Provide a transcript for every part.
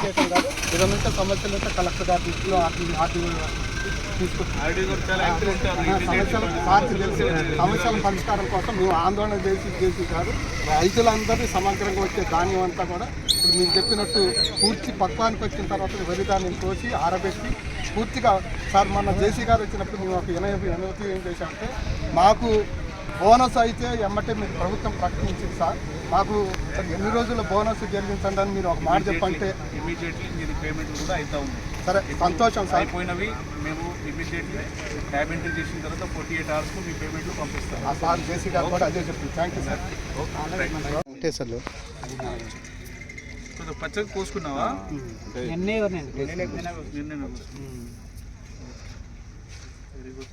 చేసాం కాదు ఉంటే సమస్యలు ఉంటే కలెక్టర్ గారి దృష్టిలో సమస్యలు సార్కి తెలిసి సమస్యల పరిష్కారం కోసం మేము ఆందోళన చేసి చేసి కాదు రైతులందరినీ సమగ్రంగా వచ్చే ధాన్యం అంతా కూడా ఇప్పుడు మీరు చెప్పినట్టు పూర్తి పక్వానికి వచ్చిన తర్వాత వరి ధాన్యం కోసి ఆరబెట్టి పూర్తిగా సార్ మొన్న జేసీ గారు వచ్చినప్పుడు మేము ఒక ఎనభై ఎనభై ఏం చేశామంటే మాకు బోనస్ అయితే ఎమ్మటే మీరు ప్రభుత్వం ప్రకటించింది సార్. మాకు ఎన్ని రోజుల బోనస్ చెల్లించండి అని మీరు ఒక మాట చెప్పంటే ఇమీడియట్లీ మీరు పేమెంట్ కూడా అవుతా ఉంది. సరే సంతోషం సార్. అయిపోయినవి మేము ఇమీడియట్లీ ట్యాబ్ ఎంట్రీ చేసిన తర్వాత ఫార్టీ ఎయిట్ అవర్స్కు మీ పేమెంట్లు పంపిస్తాం. ఆ సార్ జేసీ గారు కూడా అదే చెప్పింది. థ్యాంక్ యూ సార్ వెంకటేశ్వర్లు కొంచెం పచ్చగా కోసుకున్నావా? నిన్నే ఎవరినండి నిన్నే వెరీ గుడ్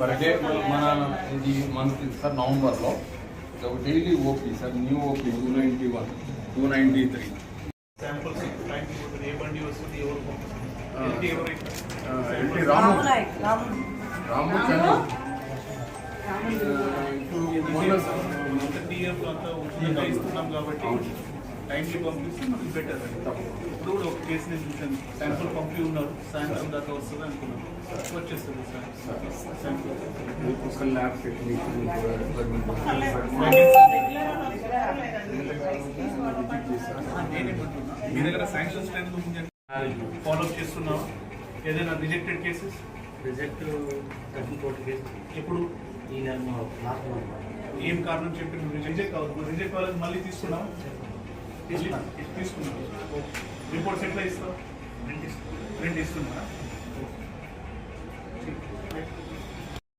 పర్ డే మన ఇది మంత్ సార్ నవంబర్లో daily OP sir new OP two ninety one two ninety three samples time ఏ బండి వస్తుంది ఎవరు పంపిస్తుంది ఎవరు ఎల్టీ రాము రాము చంద్ర ఇప్పుడు మొన్న అంత టీఎఫ్ అంతా ఉచితంగా ఇస్తున్నాం కాబట్టి టైంకి పంపిస్తే మనకి బెటర్ ఇప్పుడు కూడా ఒక కేసు నేను చూశాను. శాంపుల్ పంపి ఉన్నారు. సాయంత్రం దాకా వస్తుంది అనుకున్నాను. వచ్చేస్తుంది నేనేమంటున్నా మీ దగ్గర శాంక్షన్ స్ట్రెంత్ ఉంది ఫాలో చేస్తున్నావా? ఏదైనా rejected cases result thirty forty case ఇప్పుడు ఈ నెల ఏం కారణం చెప్పి రిజెక్ట్ కావద్దు రిజెక్ట్ వాళ్ళకి మళ్ళీ తీసుకున్నావు? తీసుకున్నాను. రిపోర్ట్స్ ఎట్లా ఇస్తావు? ప్రింట్ ఇస్తున్నా